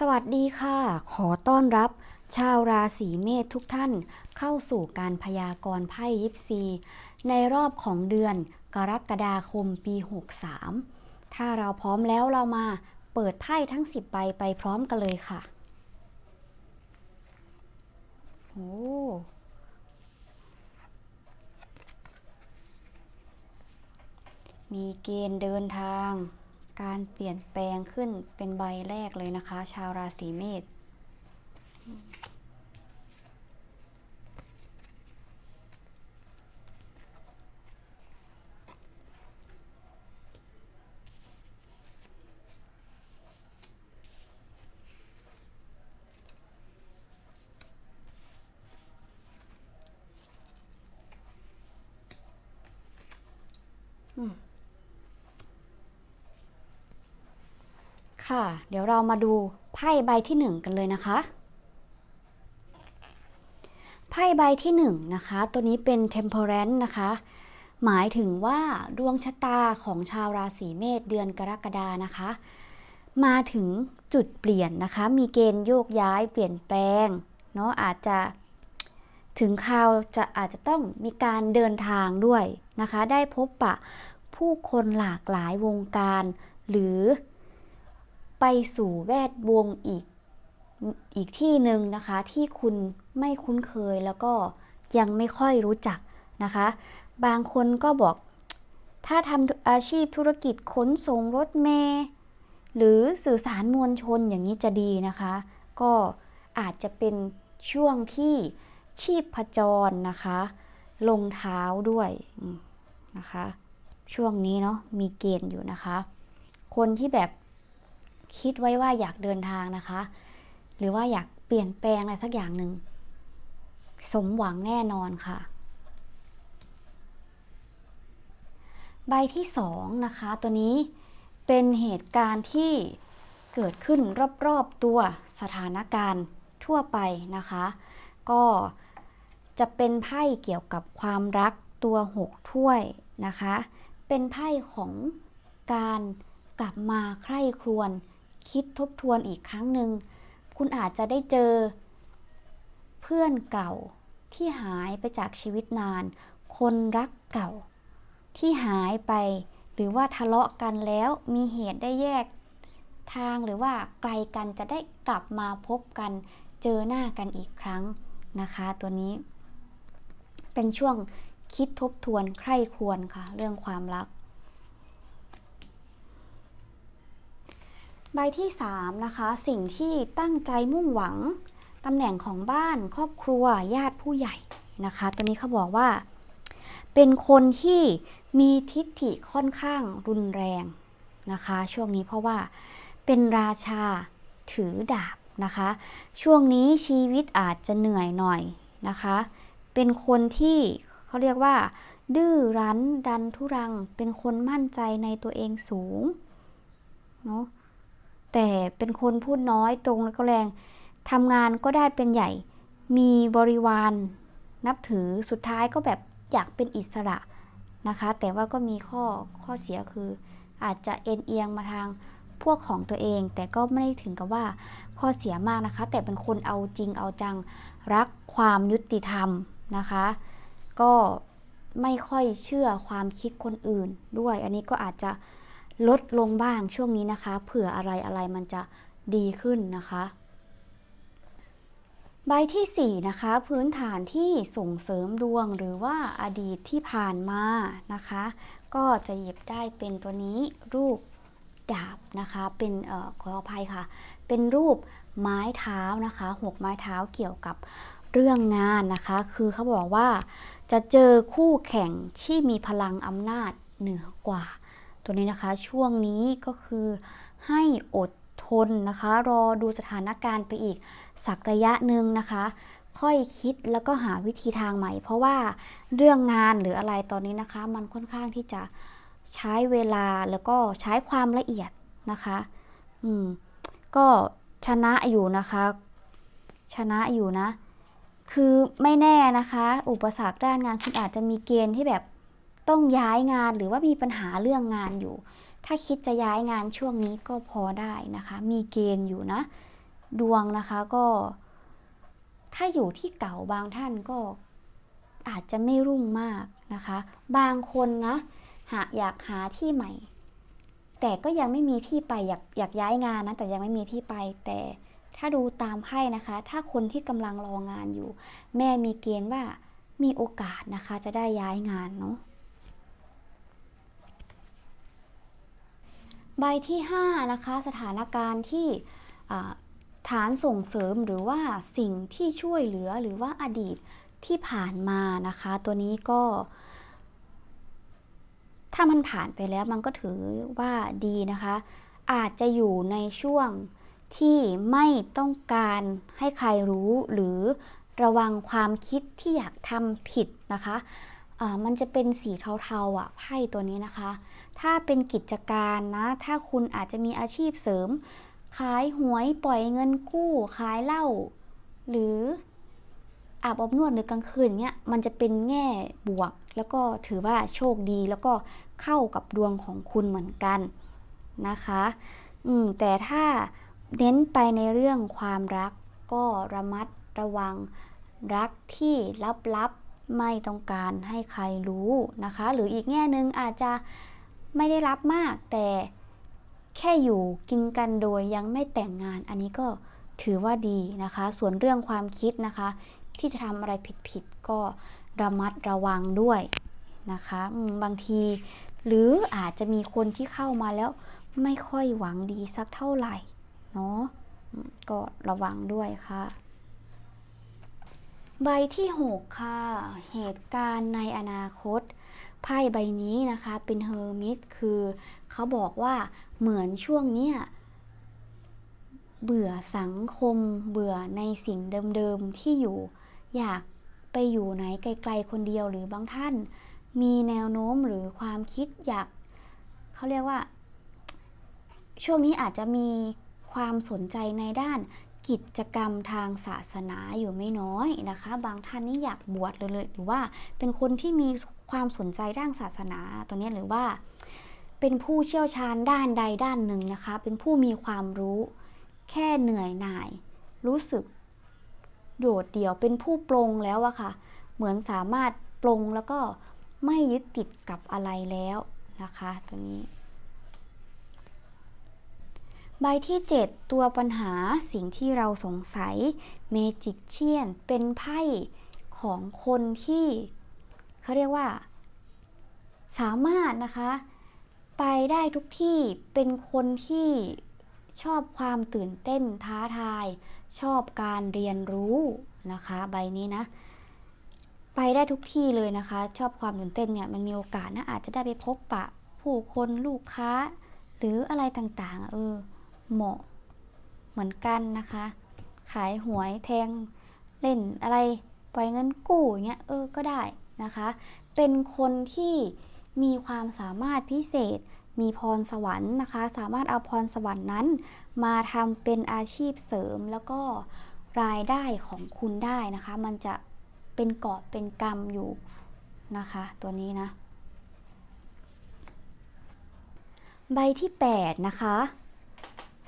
สวัสดีค่ะ ขอต้อนรับ ชาวราศีเมษทุกท่านเข้าสู่การพยากรณ์ไพ่ยิปซี ในรอบของเดือนกรกฎาคมปี 63 ถ้าเราพร้อมแล้วเรามาเปิดไพ่ทั้ง 10ใบไปพร้อมกันเลยค่ะ โอ้มีเกณฑ์เดินทาง การเปลี่ยนแปลงขึ้นเป็นใบแรกเลยนะคะ ชาวราศีเมษ ค่ะ เดี๋ยวเรามาดูไพ่ใบที่หนึ่งกันเลยนะคะ ไพ่ใบที่หนึ่งนะคะ ตัวนี้เป็น temperance นะคะ หมายถึงว่าดวงชะตาของชาวราศีเมษเดือนกรกฎานะคะ มาถึงจุดเปลี่ยนนะคะ มีเกณฑ์โยกย้ายเปลี่ยนแปลง เนาะอาจจะถึงคราวจะอาจจะต้องมีการเดินทางด้วยนะคะ ได้พบปะผู้คนหลากหลายวงการ หรือ ไปสู่แวดวงอีกอีกที่หนึ่งนะคะที่คุณไม่คุ้นเคยแล้วก็ยังไม่ค่อยรู้จักนะคะ บางคนก็บอกถ้าทำอาชีพธุรกิจขนส่งรถเมล์หรือสื่อสารมวลชนอย่างนี้จะดีนะคะ ก็อาจจะเป็นช่วงที่ชีพจรนะคะ ลงเท้าด้วยนะคะ ช่วงนี้เนาะมีเกณฑ์อยู่นะคะ คนที่แบบ คิดไว้ว่าอยากเดินทางนะคะ หรือว่าอยากเปลี่ยนแปลงอะไรสักอย่างหนึ่ง สมหวังแน่นอนค่ะ ใบที่สองนะคะ ตัวนี้เป็นเหตุการณ์ที่เกิดขึ้นรอบๆตัวสถานการณ์ทั่วไปนะคะ ก็จะเป็นไพ่เกี่ยวกับความรักตัวหกถ้วยนะคะ เป็นไพ่ของการกลับมาใคร่ครวญ คิดทบทวนอีกครั้งหนึ่ง คุณอาจจะได้เจอ เพื่อนเก่าที่หายไปจากชีวิตนาน คนรักเก่า ที่หายไป หรือว่าทะเลาะกันแล้วมีเหตุได้แยกทางหรือว่าไกลกันจะได้กลับมาพบกัน เจอหน้ากันอีกครั้งนะคะ ตัวนี้ เป็นช่วงคิดทบทวนใคร่ครวญค่ะ เรื่องความรัก ใบที่ 3 นะคะ สิ่งที่ตั้งใจมุ่งหวังตำแหน่งของบ้านครอบครัวญาติผู้ใหญ่นะคะ ตัวนี้เขาบอกว่า เป็นคนที่มีทิฏฐิค่อนข้างรุนแรงนะคะ ช่วงนี้เพราะว่าเป็นราชาถือดาบนะคะ ช่วงนี้ชีวิตอาจจะเหนื่อยหน่อยนะคะ เป็นคนที่เขาเรียกว่า ดื้อรั้นดันทุรัง เป็นคนมั่นใจในตัวเองสูงเนาะ แต่เป็นคนพูดน้อยตรงแล้วก็แรงทำงานก็ได้เป็นใหญ่ มีบริวารนับถือสุดท้ายก็แบบอยากเป็นอิสระนะคะ แต่ว่าก็มีข้อข้อเสียคือ อาจจะเอ็นเอียงมาทางพวกของตัวเอง แต่ก็ไม่ได้ถึงกับว่าข้อเสียมากนะคะ แต่เป็นคนเอาจริงเอาจังรักความยุติธรรมนะคะ ก็ไม่ค่อยเชื่อความคิดคนอื่นด้วย อันนี้ก็อาจจะ ลดลงบ้างช่วงนี้นะคะ เผื่ออะไรอะไรมันจะดีขึ้นนะคะ ใบที่ 4 นะคะ พื้นฐานที่ส่งเสริมดวงหรือว่าอดีตที่ผ่านมานะคะ ก็จะหยิบได้เป็นตัวนี้รูปดาบนะคะ เป็นออขออภัยค่ะ เป็นรูปไม้เท้านะคะหกไม้เท้าเกี่ยวกับเรื่องงานนะคะ คือเขาบอกว่าจะเจอคู่แข่งที่มีพลังอำนาจเหนือกว่า ตัวนี้นะคะช่วงนี้ก็คือให้อดทนนะคะ รอดูสถานการณ์ไปอีกสักระยะหนึ่งนะคะ ค่อยคิดแล้วก็หาวิธีทางใหม่ เพราะว่าเรื่องงานหรืออะไรตอนนี้นะคะ มันค่อนข้างที่จะใช้เวลาแล้วก็ใช้ความละเอียดนะคะ อืม ก็ชนะอยู่นะคะ ชนะอยู่นะ คือไม่แน่นะคะ อุปสรรคด้านงานคุณอาจจะมีเกณฑ์ที่แบบ ต้องย้ายงานหรือว่ามีปัญหาเรื่องงานอยู่ ถ้าคิดจะย้ายงานช่วงนี้ก็พอได้นะคะ มีเกณฑ์อยู่นะ ดวงนะคะก็ ถ้าอยู่ที่เก่าบางท่านก็อาจจะไม่รุ่งมากนะคะ บางคนนะหาอยากหาที่ใหม่ แต่ก็ยังไม่มีที่ไปอยากอยากย้ายงานนะแต่ยังไม่มีที่ไปแต่ถ้าดูตามไพ่นะคะ ถ้าคนที่กำลังรองานอยู่ แม่มีเกณฑ์ว่ามีโอกาสนะคะ จะได้ย้ายงานเนาะ ใบที่5นะคะสถานการณ์ที่ฐานส่งเสริมหรือว่าสิ่งที่ช่วยเหลือหรือว่าอดีตที่ผ่านมานะคะ ตัวนี้ก็ ถ้ามันผ่านไปแล้วมันก็ถือว่าดีนะคะ อาจจะอยู่ในช่วงที่ไม่ต้องการให้ใครรู้หรือระวังความคิดที่อยากทำผิดนะคะะมันจะเป็นสีเทาๆอะไพ่ตัวนี้นะคะ ถ้าเป็นกิจการนะ ถ้าคุณอาจจะมีอาชีพเสริม ขายหวยปล่อยเงินกู้ ขายเหล้าหรืออาบอบนวดหรือกลางคืนเนี้ยมันจะเป็นแง่บวก แล้วก็ถือว่าโชคดีแล้วก็เข้ากับดวงของคุณเหมือนกันนะคะ อืมแต่ถ้าเน้นไปในเรื่องความรักก็ระมัดระวังรักที่ลับๆไม่ต้องการให้ใครรู้นะคะ หรืออีกแง่หนึ่งอาจจะ ไม่ได้รับมากแต่แค่อยู่กินกันโดยยังไม่แต่งงาน อันนี้ก็ถือว่าดีนะคะ ส่วนเรื่องความคิดนะคะ ที่จะทำอะไรผิดๆก็ระมัดระวังด้วยนะคะบางที หรืออาจจะมีคนที่เข้ามาแล้วไม่ค่อยหวังดีสักเท่าไหร่เนาะก็ระวังด้วยค่ะ ใบที่ 6 ค่ะ เหตุการณ์ในอนาคต ไพ่ใบนี้นะคะเป็นเฮอร์มิสคือเขาบอกว่าเหมือนช่วงเนี้ยเบื่อสังคมเบื่อในสิ่งเดิมๆที่อยู่ อยากไปอยู่ไหนไกลๆคนเดียวหรือบางท่าน มีแนวโน้มหรือความคิดอยากเขาเรียกว่า ช่วงนี้อาจจะมีความสนใจในด้าน กิจกรรมทางศาสนาอยู่ไม่น้อยนะคะ บางท่านนี่อยากบวชเลยเลยหรือว่าเป็นคนที่มีความสนใจด้านศาสนาตัวนี้หรือว่า เป็นผู้เชี่ยวชาญด้านใดด้านหนึ่งนะคะ เป็นผู้มีความรู้แค่เหนื่อยหน่าย รู้สึกโดดเดี่ยวเป็นผู้ปรงแล้วอะค่ะ เหมือนสามารถปรงแล้วก็ไม่ยึดติดกับอะไรแล้วนะคะ ตัวนี้ ใบที่ 7 ตัวปัญหาสิ่งที่เราสงสัยเมจิกเชียนเป็นไพ่ของคนที่เขาเรียกว่า สามารถนะคะ ไปได้ทุกที่เป็นคนที่ชอบความตื่นเต้นท้าทาย ชอบการเรียนรู้นะคะ ใบนี้นะ ไปได้ทุกที่เลยนะคะ ชอบความตื่นเต้นเนี่ยมันมีโอกาสนะอาจจะได้ไปพบปะ ผู้คนลูกค้า หรืออะไรต่างๆ เออ เหมาะเหมือนกันนะคะ ขายหวยแทงเล่นอะไรปล่อยเงินกู้อย่างเงี้ยเออก็ได้นะคะ เป็นคนที่มีความสามารถพิเศษ มีพรสวรรค์นะคะ สามารถเอาพรสวรรค์นั้น มาทำเป็นอาชีพเสริมแล้วก็รายได้ของคุณได้นะคะ มันจะเป็นเกอบเป็นกรรมอยู่นะคะ ตัวนี้นะ ใบที่ 8 นะคะ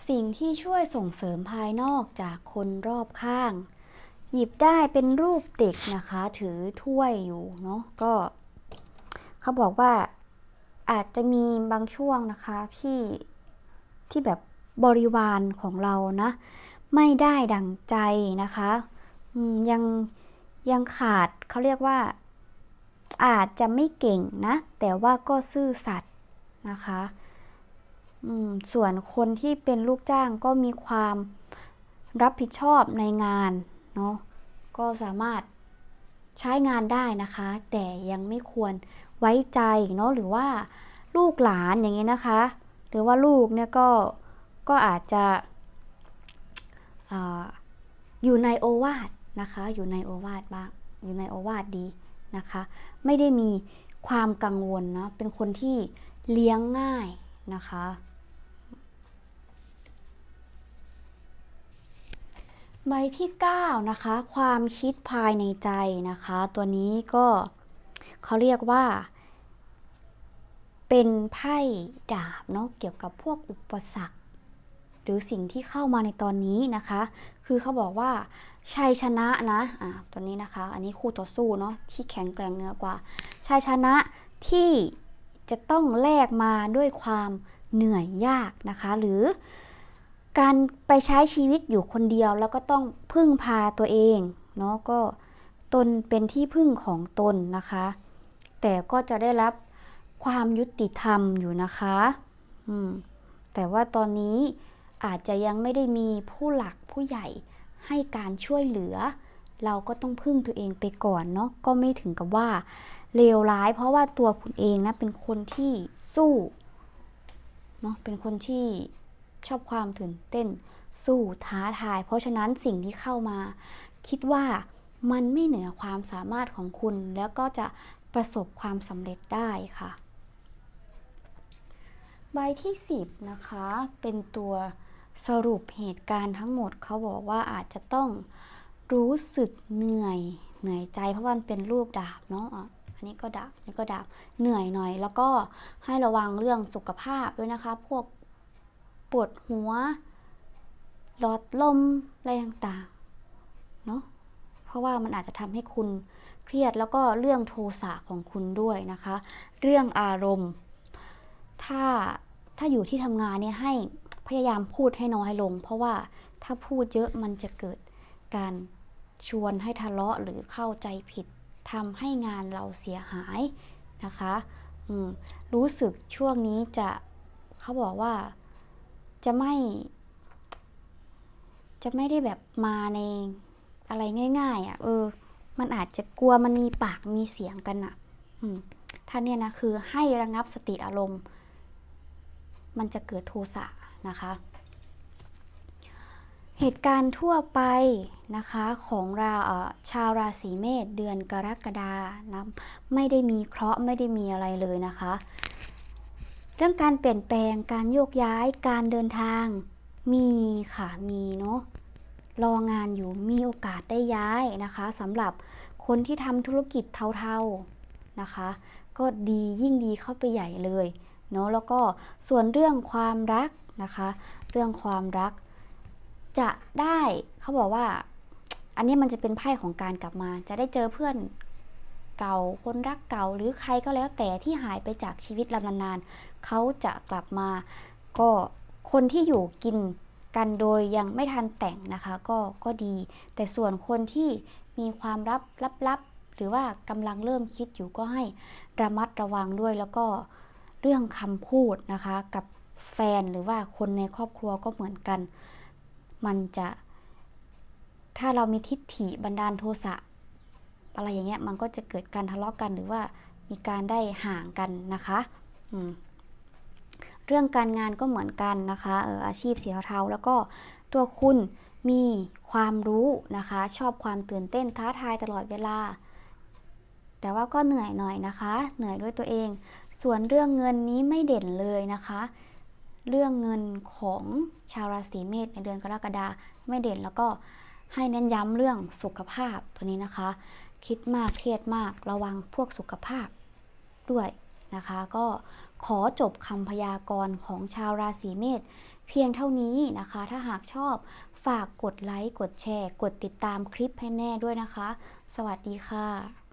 สิ่งที่ช่วยส่งเสริมภายนอกจากคนรอบข้าง หยิบได้เป็นรูปเด็กนะคะ ถือถ้วยอยู่เนาะก็ เขาบอกว่าอาจจะมีบางช่วงนะคะที่ที่แบบบริวารของเรานะ ไม่ได้ดังใจนะคะยังยังขาดเขาเรียกว่า อาจจะไม่เก่งนะ แต่ว่าก็ซื่อสัตย์นะคะ ส่วนคนที่เป็นลูกจ้างก็มีความรับผิดชอบในงานเนาะก็สามารถใช้งานได้นะคะ แต่ยังไม่ควรไว้ใจเนาะหรือว่าลูกหลานอย่างนี้นะคะ หรือว่าลูกเนี่ยก็ก็อาจจะออยู่ในโอวาทนะคะ อยู่ในโอวาทบ้างอยู่ในโอวาทดีนะคะ ไม่ได้มีความกังวลเนาะเป็นคนที่เลี้ยงง่ายนะคะ ใบที่ 9 นะคะ ความคิดภายในใจนะคะ ตัวนี้ก็เขาเรียกว่า เป็นไพ่ดาบเนาะเกี่ยวกับพวกอุปสรรค หรือสิ่งที่เข้ามาในตอนนี้นะคะ คือเขาบอกว่าชัยชนะนะอ่าตัวนี้นะคะ อันนี้คู่ต่อสู้เนาะที่แข็งแกร่งเหนือกว่าชัยชนะที่จะต้องแลกมาด้วยความเหนื่อยยากนะคะ หรือ การไปใช้ชีวิตอยู่คนเดียวแล้วก็ต้องพึ่งพาตัวเองเนาะก็ตนเป็นที่พึ่งของตนนะคะ แต่ก็จะได้รับความยุติธรรมอยู่นะคะแต่ว่าตอนนี้อาจจะยังไม่ได้มีผู้หลักผู้ใหญ่ให้การช่วยเหลือ เราก็ต้องพึ่งตัวเองไปก่อนเนาะก็ไม่ถึงกับว่าเลวร้าย เพราะว่าตัวคุณเองนะเป็นคนที่สู้เนาะเป็นคนที่ ชอบความตื่นเต้น สู้ท้าทาย เพราะฉะนั้นสิ่งที่เข้ามา คิดว่ามันไม่เหนือความสามารถของคุณ แล้วก็จะประสบความสำเร็จได้ค่ะ ใบที่ 10 นะคะ เป็นตัวสรุปเหตุการณ์ทั้งหมดเขาบอกว่าอาจจะต้องรู้สึกเหนื่อยเหนื่อยใจเพราะวันเป็นรูปดาบเนาะอะอันนี้ก็ดาบอันนี้ก็ดาบเหนื่อยหน่อย แล้วก็ให้ระวังเรื่องสุขภาพด้วยนะคะ พวก ปวดหัว หลอดลมอะไรต่างๆ เนาะ เพราะว่ามันอาจจะทำให้คุณเครียดแล้วก็เรื่องโทสะของคุณด้วยนะคะ เรื่องอารมณ์ ถ้าถ้าอยู่ที่ทำงานเนี่ยให้พยายามพูดให้น้อยลง เพราะว่าถ้าพูดเยอะมันจะเกิดการชวนให้ทะเลาะหรือเข้าใจผิดทำให้งานเราเสียหายนะคะ รู้สึกช่วงนี้จะเขาบอกว่า จะไม่ จะไม่ได้แบบมาในอะไรง่าย ๆอะ่ะ เออ มันอาจจะกลัวมันมีปากมีเสียงกันอะ่ะ อืมท่านเนี่ยนะคือให้ระงับสติอารมณ์ มันจะเกิดโทสะนะคะ เหตุการณ์ทั่วไปนะคะของราชาวราศีเมษเดือนกรกฎานะไม่ได้มีเคราะห์ไม่ได้มีอะไรเลยนะคะ เรื่องการเปลี่ยนแปลงการโยกย้ายการเดินทาง มีค่ะมีเนาะรองานอยู่มีโอกาสได้ย้ายนะคะสำหรับคนที่ทำธุรกิจเทาๆนะคะ ก็ดียิ่งดีเข้าไปใหญ่เลยเนาะแล้วก็ส่วนเรื่องความรักนะคะ เรื่องความรัก จะได้เขาบอกว่า อันนี้มันจะเป็นไพ่ของการกลับมา จะได้เจอเพื่อน เก่า คนรักเก่า หรือใครก็แล้วแต่ที่หายไปจากชีวิตเรานานๆเขาจะกลับมา ก็คนที่อยู่กินกันโดยยังไม่ทันแต่งนะคะ ก็ก็ดี แต่ส่วนคนที่มีความลับลับๆหรือว่ากำลังเริ่มคิดอยู่ก็ให้ระมัดระวังด้วยแล้วก็เรื่องคำพูดนะคะ กับแฟนหรือว่าคนในครอบครัวก็เหมือนกัน มันจะถ้าเรามีทิฏฐิบันดาลโทสะ อะไรอย่างเงี้ยมันก็จะเกิดการทะเลาะกันหรือว่ามีการได้ห่างกันนะคะเรื่องการงานก็เหมือนกันนะคะอออาชีพสีเทาแล้วก็ตัวคุณมีความรู้นะคะ ชอบความตื่นเต้นท้าทายตลอดเวลา แต่ว่าก็เหนื่อยหน่อยนะคะ เหนื่อยด้วยตัวเอง ส่วนเรื่องเงินนี้ไม่เด่นเลยนะคะ เรื่องเงินของชาวราศีเมษในเดือนกรกฎาไม่เด่นแล้วก็ให้เน้นย้ำเรื่องสุขภาพตัวนี้นะคะ คิดมากเครียดมากระวังพวกสุขภาพด้วยนะคะ ก็ขอจบคำพยากรณ์ของชาวราศีเมษเพียงเท่านี้นะคะ ถ้าหากชอบฝากกดไลค์ กดแชร์ กดติดตามคลิปให้แม่ด้วยนะคะ สวัสดีค่ะ